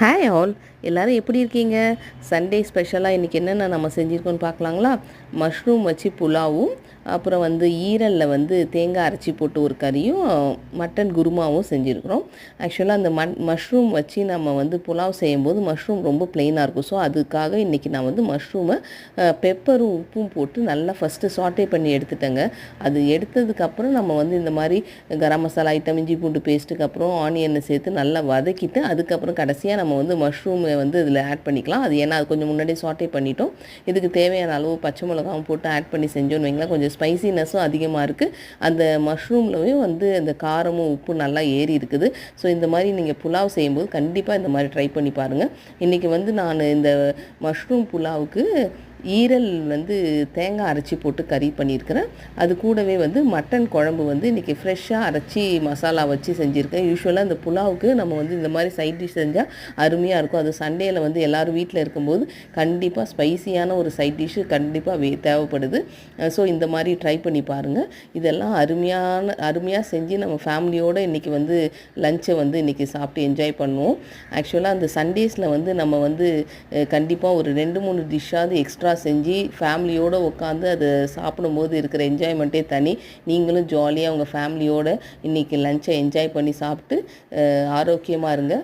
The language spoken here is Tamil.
ஹாய் ஆல் எல்லோரும் எப்படி இருக்கீங்க? சண்டே ஸ்பெஷலாக இன்றைக்கி என்னென்ன நம்ம செஞ்சுருக்கோன்னு பார்க்கலாங்களா? மஷ்ரூம் வச்சு புலாவும் அப்புறம் வந்து ஈரலில் வந்து தேங்காய் அரைச்சி போட்டு ஒரு கறியும் மட்டன் குருமாவும் செஞ்சுருக்கிறோம். ஆக்சுவலாக அந்த மண் மஷ்ரூம் வச்சு நம்ம வந்து புலாவ் செய்யும்போது மஷ்ரூம் ரொம்ப பிளெயினாக இருக்கும். ஸோ அதுக்காக இன்றைக்கி நான் வந்து மஷ்ரூமை பெப்பரும் உப்பும் போட்டு நல்லா ஃபஸ்ட்டு சாட்டே பண்ணி எடுத்துட்டேங்க. அது எடுத்ததுக்கப்புறம் நம்ம வந்து இந்த மாதிரி கரம் மசாலா ஐட்டம் இஞ்சி பூண்டு பேஸ்ட்டுக்கு அப்புறம் ஆனியனை சேர்த்து நல்லா வதக்கிட்டு அதுக்கப்புறம் கடைசியாக நம்ம வந்து மஷ்ரூமை வந்து இதில் ஆட் பண்ணிக்கலாம். அது ஏன்னா அது கொஞ்சம் முன்னாடியே சாட்டே பண்ணிட்டோம். இதுக்கு தேவையான அளவு பச்சை மிளகாவும் போட்டு ஆட் பண்ணி செஞ்சோன்னு வைங்களேன் கொஞ்சம் ஸ்பைசினஸும் அதிகமாக இருக்குது அந்த மஷ்ரூம்லையும் வந்து அந்த காரமும் உப்பு நல்லா ஏறி இருக்குது. ஸோ இந்த மாதிரி நீங்கள் புலாவ் செய்யும்போது கண்டிப்பாக இந்த மாதிரி ட்ரை பண்ணி பாருங்கள் இன்றைக்கி வந்து நான் இந்த மஷ்ரூம் புலாவுக்கு ஈரல் வந்து தேங்காய் அரைச்சி போட்டு கறி பண்ணியிருக்கிறேன். அது கூடவே வந்து மட்டன் குழம்பு வந்து இன்றைக்கி ஃப்ரெஷ்ஷாக அரைச்சி மசாலா வச்சு செஞ்சுருக்கேன். யூஸ்வலாக இந்த புலாவுக்கு நம்ம வந்து இந்த மாதிரி சைட் டிஷ் செஞ்சால் அருமையாக இருக்கும். அது சண்டேயில் வந்து எல்லோரும் வீட்டில் இருக்கும்போது கண்டிப்பாக ஸ்பைசியான ஒரு சைட் டிஷ்ஷு கண்டிப்பாக வே தேவைப்படுது. ஸோ இந்த மாதிரி ட்ரை பண்ணி பாருங்கள் இதெல்லாம் அருமையான அருமையாக செஞ்சு நம்ம ஃபேமிலியோடு இன்றைக்கி வந்து லஞ்சை வந்து இன்றைக்கி சாப்பிட்டு என்ஜாய் பண்ணுவோம். ஆக்சுவலாக அந்த சண்டேஸில் வந்து நம்ம வந்து கண்டிப்பாக ஒரு ரெண்டு மூணு டிஷ்ஷாவது எக்ஸ்ட்ரா செஞ்சு ஃபேமிலியோடு உட்காந்து அதை சாப்பிடும்போது இருக்கிற என்ஜாய்மெண்ட்டே தனி. நீங்களும் ஜாலியாக உங்கள் ஃபேமிலியோடு இன்றைக்கி லஞ்சை என்ஜாய் பண்ணி சாப்பிட்டு ஆரோக்கியமாக இருங்க.